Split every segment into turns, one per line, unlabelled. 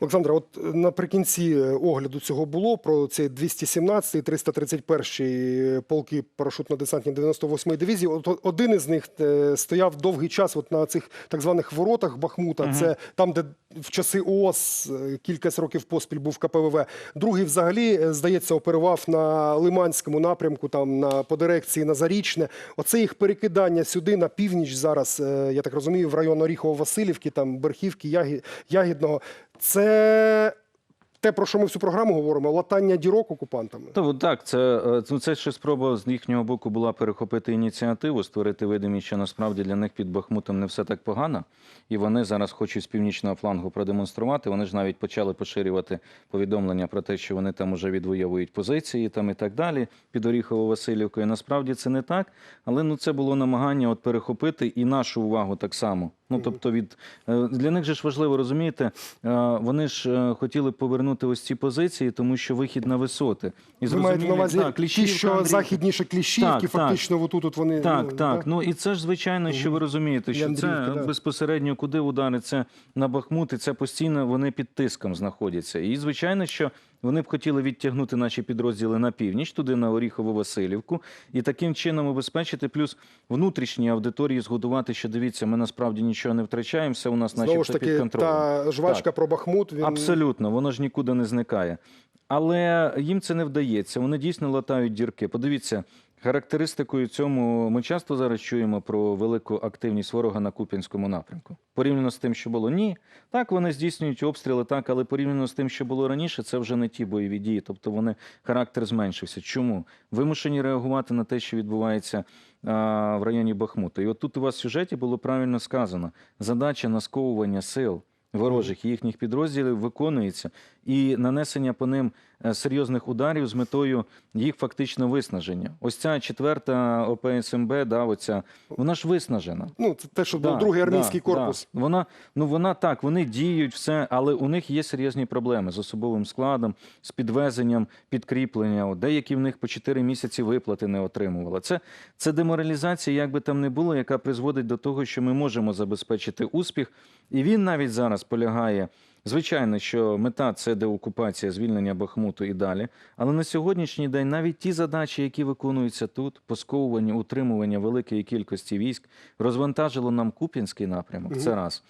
Олександра, от е, наприкінці е, огляду цього було про цей 217 і 331 полки парашютно-десантні 98-ї дивізії. От один із них е, стояв довгий час от на цих так званих воротах Бахмута. Це там, де в часи ООС е, кілька років поспіль був КПВВ. Другий взагалі, е, здається, оперував на Лиманському напрямку, там на по дирекції на Зарічне. Оце їх перекидання сюди на північ зараз, е, я так розумію, в район Оріхово-Василівки, там Берхівки, Ягідного. Це те, про що ми всю програму говоримо, латання дірок окупантами.
Та от так, е, це, це ще спроба з їхнього боку була перехопити ініціативу, створити видимість, що насправді для них під Бахмутом не все так погано. І вони зараз хочуть з північного флангу продемонструвати. Вони ж навіть почали поширювати повідомлення про те, що вони там уже відвоюють позиції там і так далі під Оріхово-Василівкою. Насправді це не так, але ну це було намагання от перехопити і нашу увагу так само. Ну тобто, від е, для них же ж важливо розумієте, е, вони ж е, хотіли повернути ось ці позиції, тому що вихід на висоти. І
Ви маєте на увазі
так,
ті, що
Андріївка.
західніше Кліщівки,
Так, так.
фактично отут от вони.
Так,
ну,
так. Ну і це ж звичайно, що ви розумієте, що це
да.
безпосередньо куди удари це на Бахмут, і це постійно вони під тиском знаходяться. І звичайно, що вони б хотіли відтягнути наші підрозділи на північ, туди на Оріхову-Василівку, і таким чином обезпечити, плюс внутрішній аудиторії згодувати, що дивіться, ми насправді нічого не втрачаємо, все у нас
Знову ж
таки, під контролем.
та жвачка
Так.
про Бахмут. Він...
Абсолютно, воно ж нікуди не зникає. Але їм це не вдається. Вони дійсно латають дірки. Подивіться, характеристикою цьому ми часто зараз чуємо про велику активність ворога на Куп'янському напрямку. Порівняно з тим, що було ні. Так, вони здійснюють обстріли, так, але порівняно з тим, що було раніше, це вже не ті бойові дії. Тобто вони характер зменшився. Чому? Вимушені реагувати на те, що відбувається а, в районі Бахмута. І от тут у вас в сюжеті було правильно сказано: задача насковування сил ворожих і їхніх підрозділів виконується, і нанесення по ним серйозних ударів з метою їх фактично виснаження. Ось ця четверта ОПСМБ, да, оця, вона ж виснажена.
Ну, це те, що
Да,
був другий армійський
да,
корпус.
Да. Вона, ну вона так, вони діють все, але у них є серйозні проблеми з особовим складом, з підвезенням, підкріплення. Деякі в них по 4 місяці виплати не отримували. Це, це деморалізація, як би там не було, яка призводить до того, що ми можемо забезпечити успіх. І він навіть зараз полягає. Звичайно, що мета це деокупація, звільнення Бахмуту і далі. Але на сьогоднішній день навіть ті задачі, які виконуються тут, посковування, утримування великої кількості військ, розвантажило нам Куп'янський напрямок. Це раз.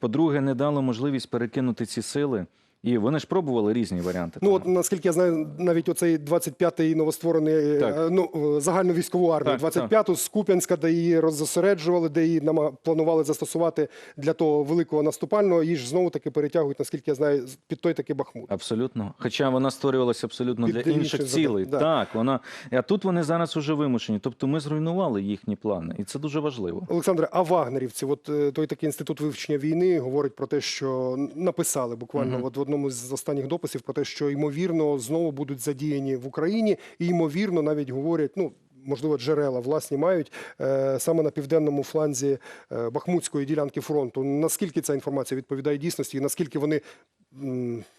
По-друге, не дало можливість перекинути ці сили. І вони ж пробували різні варіанти.
Ну, от наскільки я знаю, навіть оцей 25-й новостворений е,
Так.
ну, е, загальну військову армію,
Так,
25-ту з Куп'янська, де її роззосереджували, де її нама- планували застосувати для того великого наступального, її ж знову таки перетягують, наскільки я знаю, з- під той таки Бахмут.
Абсолютно. Хоча вона створювалася абсолютно
Під
для
інших
цілей.
да.
Так, вона. А тут вони зараз уже вимушені. Тобто ми зруйнували їхні плани, і це дуже важливо.
Олександре, а вагнерівці, от е, той такий інститут вивчення війни говорить про те, що написали буквально от в одному з останніх дописів про те, що ймовірно знову будуть задіяні в Україні, і ймовірно навіть говорять, ну. Можливо, джерела власні мають е, саме на південному фланзі е, Бахмутської ділянки фронту. Наскільки ця інформація відповідає дійсності, і наскільки вони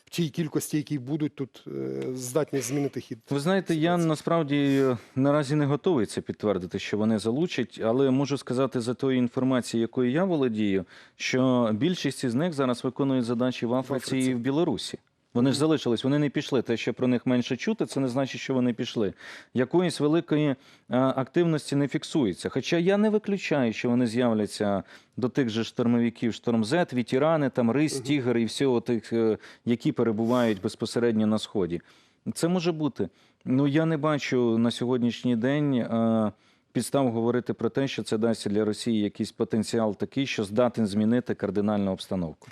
в тій кількості, які будуть тут, е, здатні змінити хід?
Ви знаєте, я насправді е, наразі не готовий це підтвердити, що вони залучать, але можу сказати за тої інформації, якою я володію, що більшість із них зараз виконують задачі в Африці,
Африці.
і в Білорусі. Вони ж залишились, вони не пішли. Те, що про них менше чути, це не значить, що вони пішли. Якоїсь великої е, активності не фіксується. Хоча я не виключаю, що вони з'являться до тих же штурмовиків Штормзет, Вітірани, там Рис, Тігр і всього тих, е, які перебувають безпосередньо на сході. Це може бути. Ну я не бачу на сьогоднішній день. е, Підстав говорити про те, що це дасть для Росії якийсь потенціал такий, що здатен змінити кардинальну обстановку.